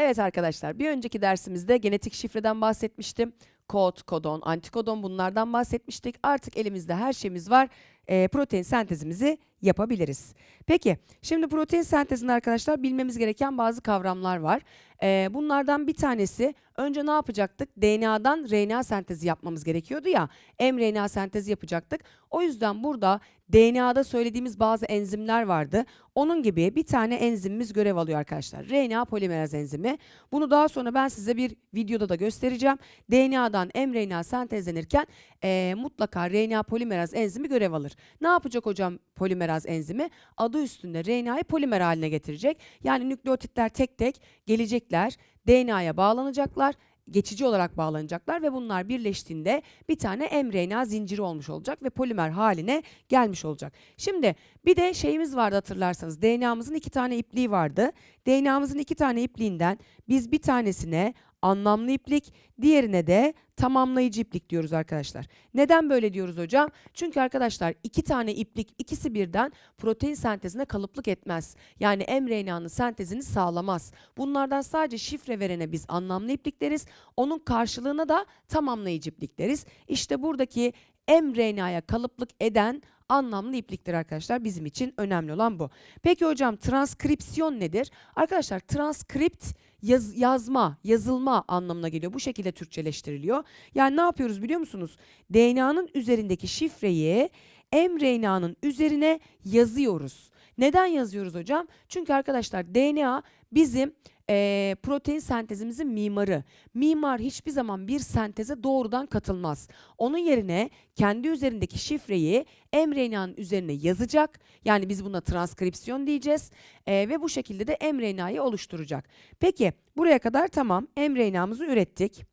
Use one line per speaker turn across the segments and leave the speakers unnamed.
Evet arkadaşlar bir önceki dersimizde genetik şifreden bahsetmiştim. Kod, kodon, antikodon bunlardan bahsetmiştik. Artık elimizde her şeyimiz var. Ee, protein sentezimizi yapabiliriz. Peki şimdi protein sentezinde arkadaşlar bilmemiz gereken bazı kavramlar var. Ee, bunlardan bir tanesi önce ne yapacaktık? DNA'dan RNA sentezi yapmamız gerekiyordu ya. mRNA sentezi yapacaktık. O yüzden burada DNA'da söylediğimiz bazı enzimler vardı. Onun gibi bir tane enzimimiz görev alıyor arkadaşlar. RNA polimeraz enzimi. Bunu daha sonra ben size bir videoda da göstereceğim. DNA'dan mRNA sentezlenirken eee, mutlaka RNA polimeraz enzimi görev alır. Ne yapacak hocam polimeraz enzimi? Adı üstünde RNA'yı polimer haline getirecek. Yani nükleotitler tek tek gelecekler. DNA'ya bağlanacaklar geçici olarak bağlanacaklar ve bunlar birleştiğinde bir tane mRNA zinciri olmuş olacak ve polimer haline gelmiş olacak. Şimdi bir de şeyimiz vardı hatırlarsanız DNA'mızın iki tane ipliği vardı. DNA'mızın iki tane ipliğinden biz bir tanesine anlamlı iplik, diğerine de tamamlayıcı iplik diyoruz arkadaşlar. Neden böyle diyoruz hocam? Çünkü arkadaşlar iki tane iplik ikisi birden protein sentezine kalıplık etmez. Yani mRNA'nın sentezini sağlamaz. Bunlardan sadece şifre verene biz anlamlı iplik deriz. Onun karşılığına da tamamlayıcı iplik deriz. İşte buradaki mRNA'ya kalıplık eden anlamlı ipliktir arkadaşlar. Bizim için önemli olan bu. Peki hocam transkripsiyon nedir? Arkadaşlar transkript yaz- yazma, yazılma anlamına geliyor. Bu şekilde Türkçeleştiriliyor. Yani ne yapıyoruz biliyor musunuz? DNA'nın üzerindeki şifreyi mRNA'nın üzerine yazıyoruz. Neden yazıyoruz hocam? Çünkü arkadaşlar DNA bizim eee, protein sentezimizin mimarı. Mimar hiçbir zaman bir senteze doğrudan katılmaz. Onun yerine kendi üzerindeki şifreyi mRNA'nın üzerine yazacak. Yani biz buna transkripsiyon diyeceğiz. Eee, ve bu şekilde de mRNA'yı oluşturacak. Peki buraya kadar tamam mRNA'mızı ürettik.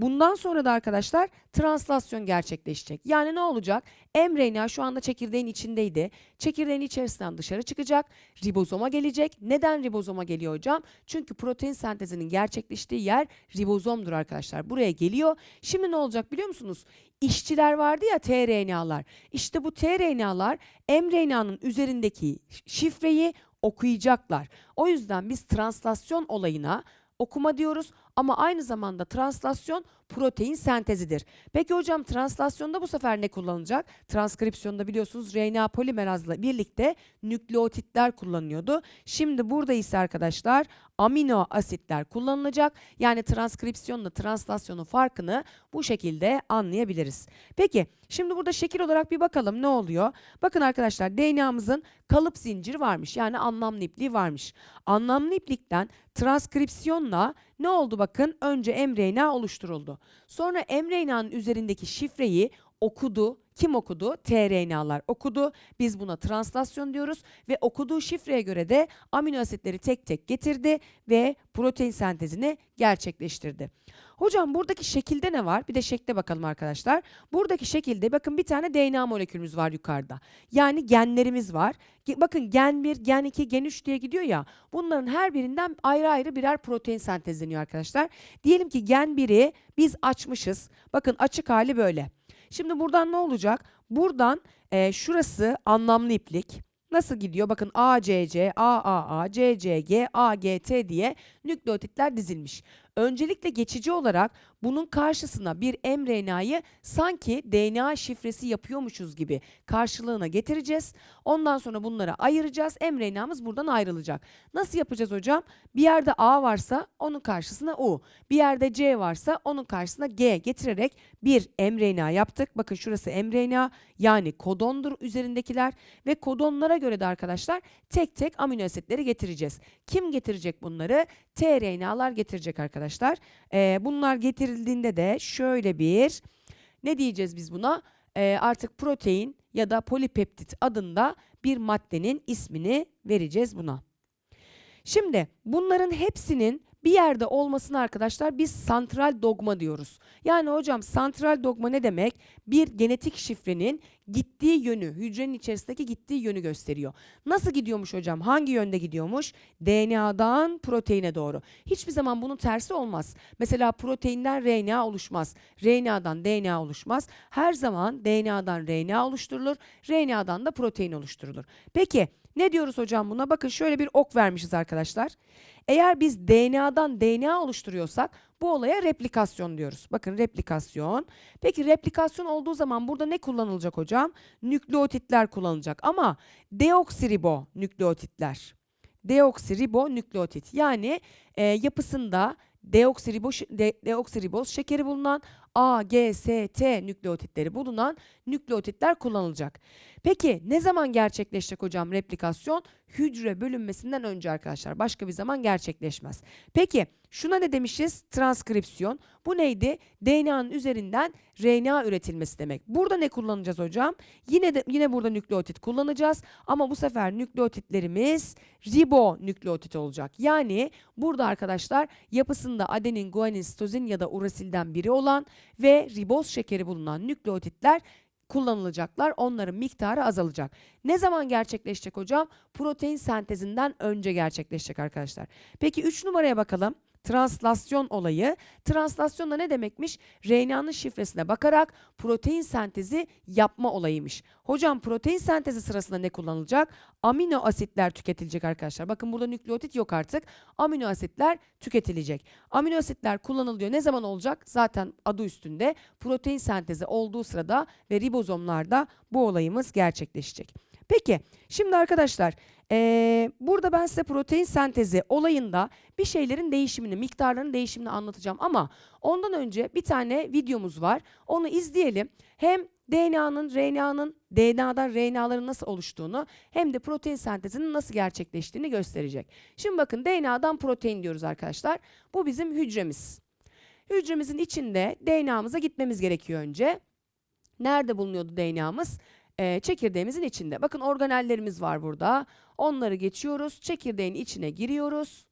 Bundan sonra da arkadaşlar translasyon gerçekleşecek. Yani ne olacak? mRNA şu anda çekirdeğin içindeydi. Çekirdeğin içerisinden dışarı çıkacak. Ribozoma gelecek. Neden ribozoma geliyor hocam? Çünkü protein sentezinin gerçekleştiği yer ribozomdur arkadaşlar. Buraya geliyor. Şimdi ne olacak biliyor musunuz? İşçiler vardı ya tRNA'lar. İşte bu tRNA'lar mRNA'nın üzerindeki şifreyi okuyacaklar. O yüzden biz translasyon olayına okuma diyoruz ama aynı zamanda translasyon protein sentezidir. Peki hocam translasyonda bu sefer ne kullanılacak? Transkripsiyonda biliyorsunuz RNA polimerazla birlikte nükleotitler kullanıyordu. Şimdi burada ise arkadaşlar amino asitler kullanılacak. Yani transkripsiyonla translasyonun farkını bu şekilde anlayabiliriz. Peki şimdi burada şekil olarak bir bakalım ne oluyor? Bakın arkadaşlar DNA'mızın kalıp zinciri varmış. Yani anlamlı ipliği varmış. Anlamlı iplikten transkripsiyonla ne oldu bakın? Önce mRNA oluşturuldu. Sonra mRNA'nın üzerindeki şifreyi okudu. Kim okudu? tRNA'lar okudu. Biz buna translasyon diyoruz ve okuduğu şifreye göre de amino asitleri tek tek getirdi ve protein sentezini gerçekleştirdi. Hocam buradaki şekilde ne var? Bir de şekle bakalım arkadaşlar. Buradaki şekilde bakın bir tane DNA molekülümüz var yukarıda. Yani genlerimiz var. Bakın gen 1, gen 2, gen 3 diye gidiyor ya. Bunların her birinden ayrı ayrı birer protein sentezleniyor arkadaşlar. Diyelim ki gen 1'i biz açmışız. Bakın açık hali böyle. Şimdi buradan ne olacak? Buradan e, şurası anlamlı iplik. Nasıl gidiyor? Bakın ACC, AAA, CCG, AGT diye nükleotitler dizilmiş. Öncelikle geçici olarak bunun karşısına bir mRNA'yı sanki DNA şifresi yapıyormuşuz gibi karşılığına getireceğiz. Ondan sonra bunları ayıracağız. mRNA'mız buradan ayrılacak. Nasıl yapacağız hocam? Bir yerde A varsa onun karşısına U. Bir yerde C varsa onun karşısına G getirerek bir mRNA yaptık. Bakın şurası mRNA yani kodondur üzerindekiler ve kodonlara göre de arkadaşlar tek tek amino asitleri getireceğiz. Kim getirecek bunları? tRNA'lar getirecek arkadaşlar. Ee, bunlar getirildiğinde de şöyle bir ne diyeceğiz biz buna? Ee, artık protein ya da polipeptit adında bir maddenin ismini vereceğiz buna. Şimdi bunların hepsinin bir yerde olmasını arkadaşlar biz santral dogma diyoruz. Yani hocam santral dogma ne demek? Bir genetik şifrenin gittiği yönü, hücrenin içerisindeki gittiği yönü gösteriyor. Nasıl gidiyormuş hocam? Hangi yönde gidiyormuş? DNA'dan proteine doğru. Hiçbir zaman bunun tersi olmaz. Mesela proteinden RNA oluşmaz. RNA'dan DNA oluşmaz. Her zaman DNA'dan RNA oluşturulur. RNA'dan da protein oluşturulur. Peki Ne diyoruz hocam buna? Bakın şöyle bir ok vermişiz arkadaşlar. Eğer biz DNA'dan DNA oluşturuyorsak bu olaya replikasyon diyoruz. Bakın replikasyon. Peki replikasyon olduğu zaman burada ne kullanılacak hocam? Nükleotitler kullanılacak ama deoksiribo nükleotitler. Deoksiribonükleotit yani e, yapısında deoksiribo, de, deoksiriboz şekeri bulunan A, G, S, T nükleotitleri bulunan nükleotitler kullanılacak. Peki ne zaman gerçekleşecek hocam replikasyon? Hücre bölünmesinden önce arkadaşlar. Başka bir zaman gerçekleşmez. Peki şuna ne demişiz? Transkripsiyon. Bu neydi? DNA'nın üzerinden RNA üretilmesi demek. Burada ne kullanacağız hocam? Yine de yine burada nükleotit kullanacağız ama bu sefer nükleotitlerimiz ribonükleotit olacak. Yani burada arkadaşlar yapısında adenin, guanin, sitozin ya da urasilden biri olan ve riboz şekeri bulunan nükleotitler kullanılacaklar. Onların miktarı azalacak. Ne zaman gerçekleşecek hocam? Protein sentezinden önce gerçekleşecek arkadaşlar. Peki 3 numaraya bakalım. Translasyon olayı. Translasyon da ne demekmiş? RNA'nın şifresine bakarak protein sentezi yapma olayıymış. Hocam protein sentezi sırasında ne kullanılacak? Amino asitler tüketilecek arkadaşlar. Bakın burada nükleotit yok artık. Amino asitler tüketilecek. Amino asitler kullanılıyor. Ne zaman olacak? Zaten adı üstünde. Protein sentezi olduğu sırada ve ribozomlarda bu olayımız gerçekleşecek. Peki şimdi arkadaşlar ee, burada ben size protein sentezi olayında bir şeylerin değişimini, miktarların değişimini anlatacağım ama ondan önce bir tane videomuz var. Onu izleyelim. Hem DNA'nın, RNA'nın, DNA'dan RNA'ların nasıl oluştuğunu hem de protein sentezinin nasıl gerçekleştiğini gösterecek. Şimdi bakın DNA'dan protein diyoruz arkadaşlar. Bu bizim hücremiz. Hücremizin içinde DNA'mıza gitmemiz gerekiyor önce. Nerede bulunuyordu DNA'mız? Ee, çekirdeğimizin içinde. Bakın organellerimiz var burada. Onları geçiyoruz. Çekirdeğin içine giriyoruz.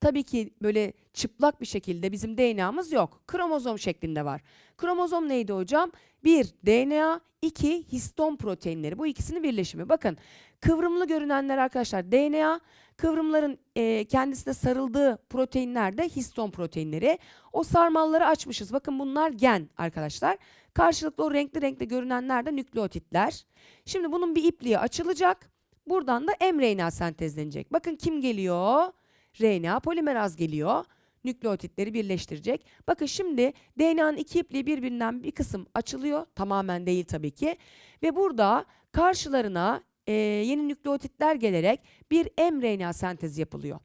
Tabii ki böyle çıplak bir şekilde bizim DNA'mız yok. Kromozom şeklinde var. Kromozom neydi hocam? Bir DNA, iki histon proteinleri. Bu ikisinin birleşimi. Bakın kıvrımlı görünenler arkadaşlar DNA, kıvrımların e, kendisine sarıldığı proteinler de histon proteinleri. O sarmalları açmışız. Bakın bunlar gen arkadaşlar. Karşılıklı o renkli renkli görünenler de nükleotitler. Şimdi bunun bir ipliği açılacak. Buradan da mRNA sentezlenecek. Bakın kim geliyor? RNA polimeraz geliyor. Nükleotitleri birleştirecek. Bakın şimdi DNA'nın iki ipliği birbirinden bir kısım açılıyor. Tamamen değil tabii ki. Ve burada karşılarına e, yeni nükleotitler gelerek bir mRNA sentezi yapılıyor.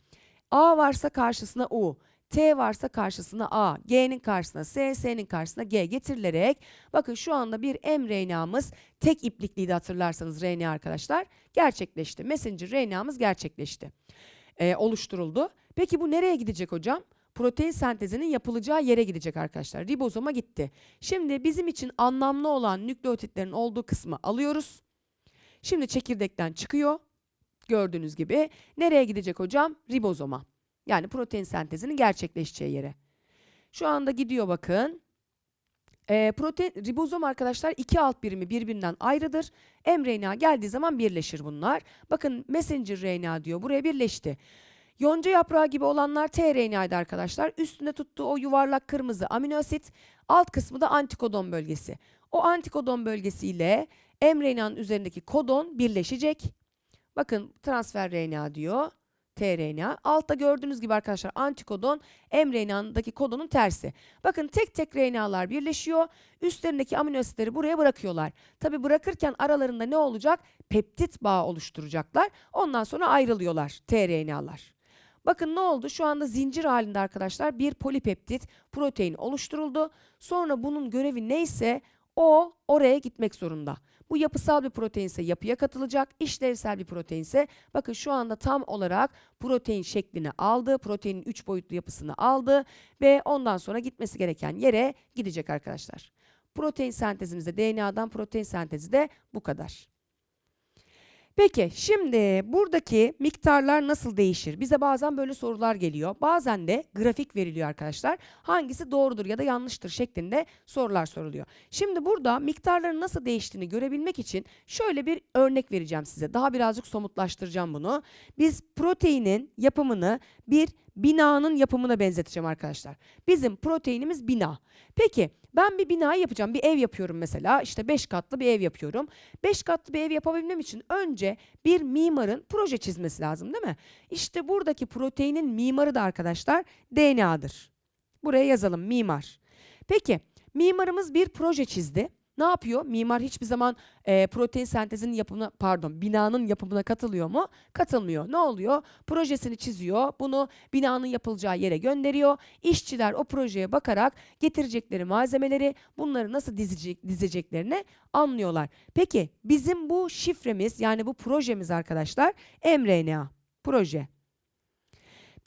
A varsa karşısına U, T varsa karşısına A, G'nin karşısına S, S'nin karşısına G getirilerek bakın şu anda bir mRNA'mız tek iplikliydi hatırlarsanız RNA arkadaşlar gerçekleşti. Messenger RNA'mız gerçekleşti. Ee, oluşturuldu. Peki bu nereye gidecek hocam? Protein sentezinin yapılacağı yere gidecek arkadaşlar. Ribozoma gitti. Şimdi bizim için anlamlı olan nükleotitlerin olduğu kısmı alıyoruz. Şimdi çekirdekten çıkıyor. Gördüğünüz gibi. Nereye gidecek hocam? Ribozoma. Yani protein sentezinin gerçekleşeceği yere. Şu anda gidiyor bakın. E, protein, ribozom arkadaşlar iki alt birimi birbirinden ayrıdır. mRNA geldiği zaman birleşir bunlar. Bakın messenger RNA diyor buraya birleşti. Yonca yaprağı gibi olanlar tRNA'ydı arkadaşlar. Üstünde tuttuğu o yuvarlak kırmızı amino asit, alt kısmı da antikodon bölgesi. O antikodon bölgesiyle mRNA'nın üzerindeki kodon birleşecek. Bakın transfer RNA diyor tRNA. Altta gördüğünüz gibi arkadaşlar antikodon mRNA'daki kodonun tersi. Bakın tek tek RNA'lar birleşiyor. Üstlerindeki amino asitleri buraya bırakıyorlar. Tabi bırakırken aralarında ne olacak? Peptit bağı oluşturacaklar. Ondan sonra ayrılıyorlar tRNA'lar. Bakın ne oldu? Şu anda zincir halinde arkadaşlar bir polipeptit protein oluşturuldu. Sonra bunun görevi neyse o oraya gitmek zorunda. Bu yapısal bir proteinse yapıya katılacak, işlevsel bir proteinse bakın şu anda tam olarak protein şeklini aldı, proteinin 3 boyutlu yapısını aldı ve ondan sonra gitmesi gereken yere gidecek arkadaşlar. Protein sentezimizde DNA'dan protein sentezi de bu kadar. Peki şimdi buradaki miktarlar nasıl değişir? Bize bazen böyle sorular geliyor. Bazen de grafik veriliyor arkadaşlar. Hangisi doğrudur ya da yanlıştır şeklinde sorular soruluyor. Şimdi burada miktarların nasıl değiştiğini görebilmek için şöyle bir örnek vereceğim size. Daha birazcık somutlaştıracağım bunu. Biz proteinin yapımını bir binanın yapımına benzeteceğim arkadaşlar. Bizim proteinimiz bina. Peki ben bir bina yapacağım. Bir ev yapıyorum mesela. İşte 5 katlı bir ev yapıyorum. 5 katlı bir ev yapabilmem için önce bir mimarın proje çizmesi lazım değil mi? İşte buradaki proteinin mimarı da arkadaşlar DNA'dır. Buraya yazalım mimar. Peki mimarımız bir proje çizdi. Ne yapıyor? Mimar hiçbir zaman e, protein sentezinin yapımına pardon binanın yapımına katılıyor mu? Katılmıyor. Ne oluyor? Projesini çiziyor. Bunu binanın yapılacağı yere gönderiyor. İşçiler o projeye bakarak getirecekleri malzemeleri bunları nasıl dizecek, dizeceklerini anlıyorlar. Peki bizim bu şifremiz yani bu projemiz arkadaşlar mRNA proje.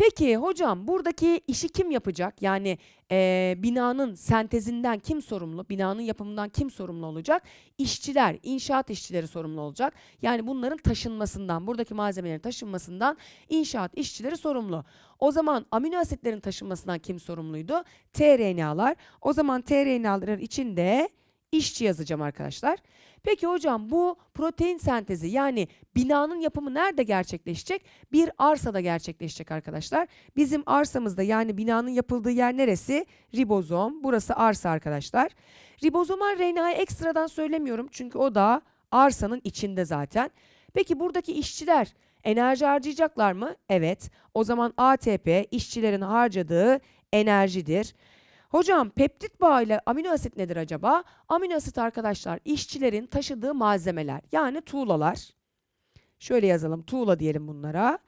Peki hocam buradaki işi kim yapacak? Yani eee, binanın sentezinden kim sorumlu? Binanın yapımından kim sorumlu olacak? İşçiler, inşaat işçileri sorumlu olacak. Yani bunların taşınmasından, buradaki malzemelerin taşınmasından inşaat işçileri sorumlu. O zaman amino asitlerin taşınmasından kim sorumluydu? tRNA'lar. O zaman tRNA'ların içinde işçi yazacağım arkadaşlar. Peki hocam bu protein sentezi yani binanın yapımı nerede gerçekleşecek? Bir arsada gerçekleşecek arkadaşlar. Bizim arsamızda yani binanın yapıldığı yer neresi? Ribozom. Burası arsa arkadaşlar. Ribozomal RNA'yı ekstradan söylemiyorum çünkü o da arsanın içinde zaten. Peki buradaki işçiler enerji harcayacaklar mı? Evet. O zaman ATP işçilerin harcadığı enerjidir. Hocam peptit bağı ile amino asit nedir acaba? Amino asit arkadaşlar işçilerin taşıdığı malzemeler yani tuğlalar. Şöyle yazalım tuğla diyelim bunlara.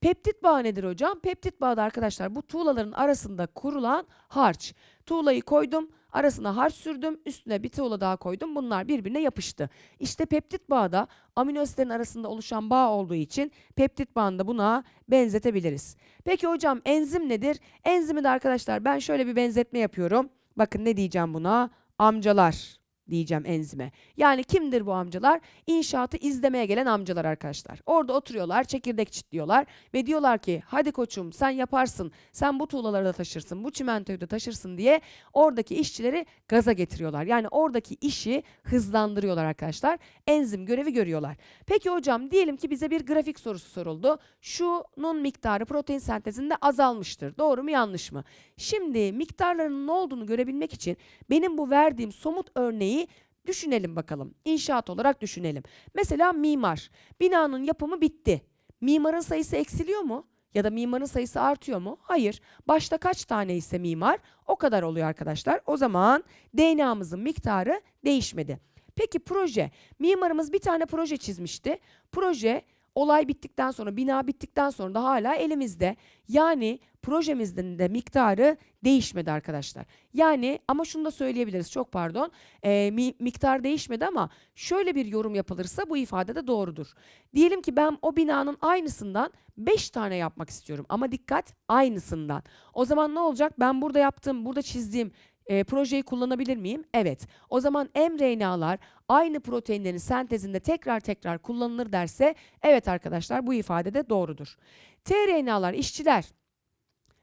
Peptit bağı nedir hocam? Peptit bağı da arkadaşlar bu tuğlaların arasında kurulan harç. Tuğlayı koydum, arasına harç sürdüm, üstüne bir tuğla daha koydum. Bunlar birbirine yapıştı. İşte peptit bağı da amino asitlerin arasında oluşan bağ olduğu için peptit bağını da buna benzetebiliriz. Peki hocam enzim nedir? Enzimi de arkadaşlar ben şöyle bir benzetme yapıyorum. Bakın ne diyeceğim buna? Amcalar diyeceğim enzime. Yani kimdir bu amcalar? İnşaatı izlemeye gelen amcalar arkadaşlar. Orada oturuyorlar, çekirdek çitliyorlar ve diyorlar ki hadi koçum sen yaparsın, sen bu tuğlaları da taşırsın, bu çimentoyu da taşırsın diye oradaki işçileri gaza getiriyorlar. Yani oradaki işi hızlandırıyorlar arkadaşlar. Enzim görevi görüyorlar. Peki hocam diyelim ki bize bir grafik sorusu soruldu. Şunun miktarı protein sentezinde azalmıştır. Doğru mu yanlış mı? Şimdi miktarlarının ne olduğunu görebilmek için benim bu verdiğim somut örneği düşünelim bakalım. İnşaat olarak düşünelim. Mesela mimar. Binanın yapımı bitti. Mimarın sayısı eksiliyor mu? Ya da mimarın sayısı artıyor mu? Hayır. Başta kaç tane ise mimar o kadar oluyor arkadaşlar. O zaman DNA'mızın miktarı değişmedi. Peki proje. Mimarımız bir tane proje çizmişti. Proje olay bittikten sonra, bina bittikten sonra da hala elimizde. Yani projemizin de miktarı değişmedi arkadaşlar. Yani ama şunu da söyleyebiliriz çok pardon. Ee, mi- miktar değişmedi ama şöyle bir yorum yapılırsa bu ifade de doğrudur. Diyelim ki ben o binanın aynısından 5 tane yapmak istiyorum ama dikkat aynısından. O zaman ne olacak? Ben burada yaptığım, burada çizdiğim e, projeyi kullanabilir miyim? Evet. O zaman mRNA'lar aynı proteinlerin sentezinde tekrar tekrar kullanılır derse evet arkadaşlar bu ifade de doğrudur. tRNA'lar işçiler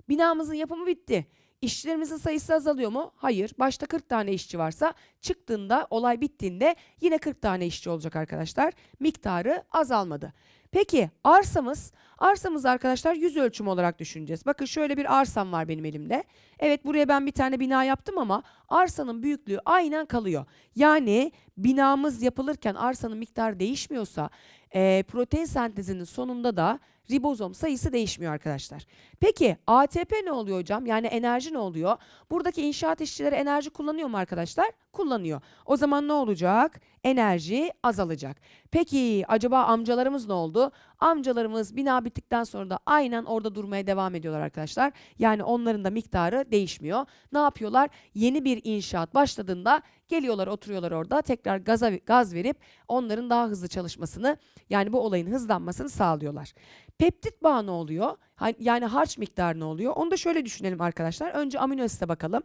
binamızın yapımı bitti. İşçilerimizin sayısı azalıyor mu? Hayır. Başta 40 tane işçi varsa çıktığında olay bittiğinde yine 40 tane işçi olacak arkadaşlar. Miktarı azalmadı. Peki arsamız, arsamız arkadaşlar yüz ölçümü olarak düşüneceğiz. Bakın şöyle bir arsam var benim elimde. Evet buraya ben bir tane bina yaptım ama arsanın büyüklüğü aynen kalıyor. Yani binamız yapılırken arsanın miktarı değişmiyorsa eee, protein sentezinin sonunda da ribozom sayısı değişmiyor arkadaşlar. Peki ATP ne oluyor hocam? Yani enerji ne oluyor? Buradaki inşaat işçileri enerji kullanıyor mu arkadaşlar? Kullanıyor. O zaman ne olacak? Enerji azalacak. Peki acaba amcalarımız ne oldu? Amcalarımız bina bittikten sonra da aynen orada durmaya devam ediyorlar arkadaşlar. Yani onların da miktarı değişmiyor. Ne yapıyorlar? Yeni bir inşaat başladığında geliyorlar oturuyorlar orada tekrar gaza, gaz verip onların daha hızlı çalışmasını yani bu olayın hızlanmasını sağlıyorlar. Peptit bağı ne oluyor? Yani harç miktarı ne oluyor? Onu da şöyle düşünelim arkadaşlar. Önce amino asite bakalım.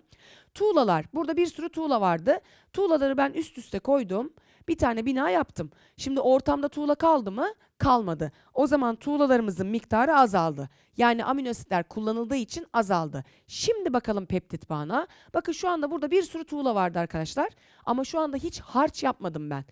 Tuğlalar. Burada bir sürü tuğla vardı. Tuğlaları ben üst üste koydum. Bir tane bina yaptım. Şimdi ortamda tuğla kaldı mı? Kalmadı. O zaman tuğlalarımızın miktarı azaldı. Yani amino asitler kullanıldığı için azaldı. Şimdi bakalım peptit bağına. Bakın şu anda burada bir sürü tuğla vardı arkadaşlar. Ama şu anda hiç harç yapmadım ben.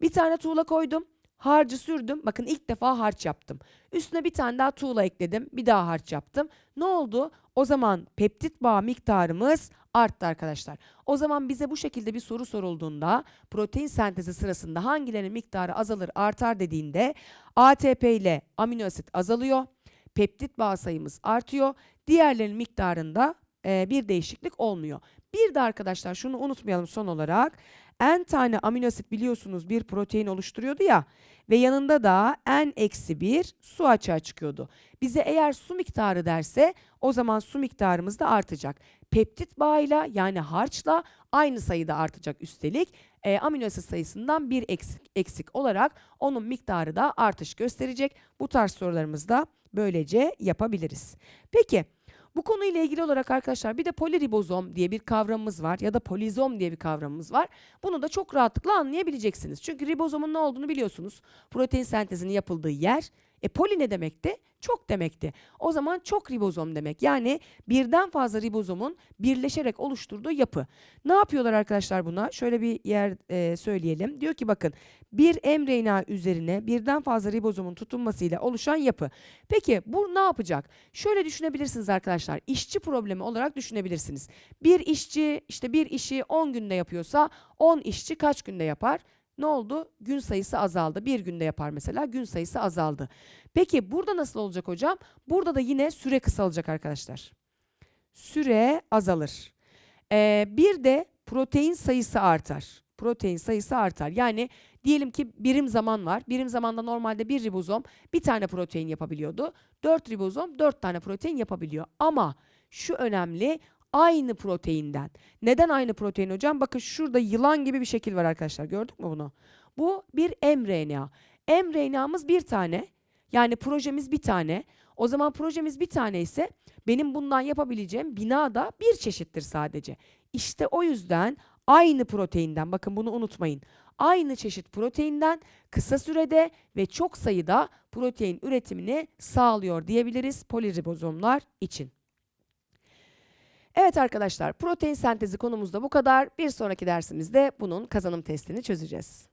Bir tane tuğla koydum. Harcı sürdüm. Bakın ilk defa harç yaptım. Üstüne bir tane daha tuğla ekledim. Bir daha harç yaptım. Ne oldu? O zaman peptit bağı miktarımız arttı arkadaşlar. O zaman bize bu şekilde bir soru sorulduğunda protein sentezi sırasında hangilerinin miktarı azalır artar dediğinde ATP ile amino asit azalıyor. Peptit bağ sayımız artıyor. Diğerlerinin miktarında e, bir değişiklik olmuyor. Bir de arkadaşlar şunu unutmayalım son olarak. N tane amino asit biliyorsunuz bir protein oluşturuyordu ya ve yanında da N eksi 1 su açığa çıkıyordu. Bize eğer su miktarı derse o zaman su miktarımız da artacak. Peptit bağıyla yani harçla aynı sayıda artacak üstelik. E, amino asit sayısından bir eksik, eksik olarak onun miktarı da artış gösterecek. Bu tarz sorularımızı da böylece yapabiliriz. Peki bu konuyla ilgili olarak arkadaşlar bir de poliribozom diye bir kavramımız var ya da polizom diye bir kavramımız var. Bunu da çok rahatlıkla anlayabileceksiniz. Çünkü ribozomun ne olduğunu biliyorsunuz. Protein sentezinin yapıldığı yer. E poli ne demekti? Çok demekti. O zaman çok ribozom demek. Yani birden fazla ribozomun birleşerek oluşturduğu yapı. Ne yapıyorlar arkadaşlar buna? Şöyle bir yer e, söyleyelim. Diyor ki bakın bir mRNA üzerine birden fazla ribozomun tutunmasıyla oluşan yapı. Peki bu ne yapacak? Şöyle düşünebilirsiniz arkadaşlar. İşçi problemi olarak düşünebilirsiniz. Bir işçi işte bir işi 10 günde yapıyorsa 10 işçi kaç günde yapar? Ne oldu? Gün sayısı azaldı. Bir günde yapar mesela. Gün sayısı azaldı. Peki burada nasıl olacak hocam? Burada da yine süre kısalacak arkadaşlar. Süre azalır. Ee, bir de protein sayısı artar. Protein sayısı artar. Yani diyelim ki birim zaman var. Birim zamanda normalde bir ribozom bir tane protein yapabiliyordu. Dört ribozom dört tane protein yapabiliyor. Ama şu önemli aynı proteinden. Neden aynı protein hocam? Bakın şurada yılan gibi bir şekil var arkadaşlar. Gördük mü bunu? Bu bir mRNA. mRNA'mız bir tane. Yani projemiz bir tane. O zaman projemiz bir tane ise benim bundan yapabileceğim bina da bir çeşittir sadece. İşte o yüzden aynı proteinden bakın bunu unutmayın. Aynı çeşit proteinden kısa sürede ve çok sayıda protein üretimini sağlıyor diyebiliriz poliribozomlar için. Evet arkadaşlar protein sentezi konumuzda bu kadar. Bir sonraki dersimizde bunun kazanım testini çözeceğiz.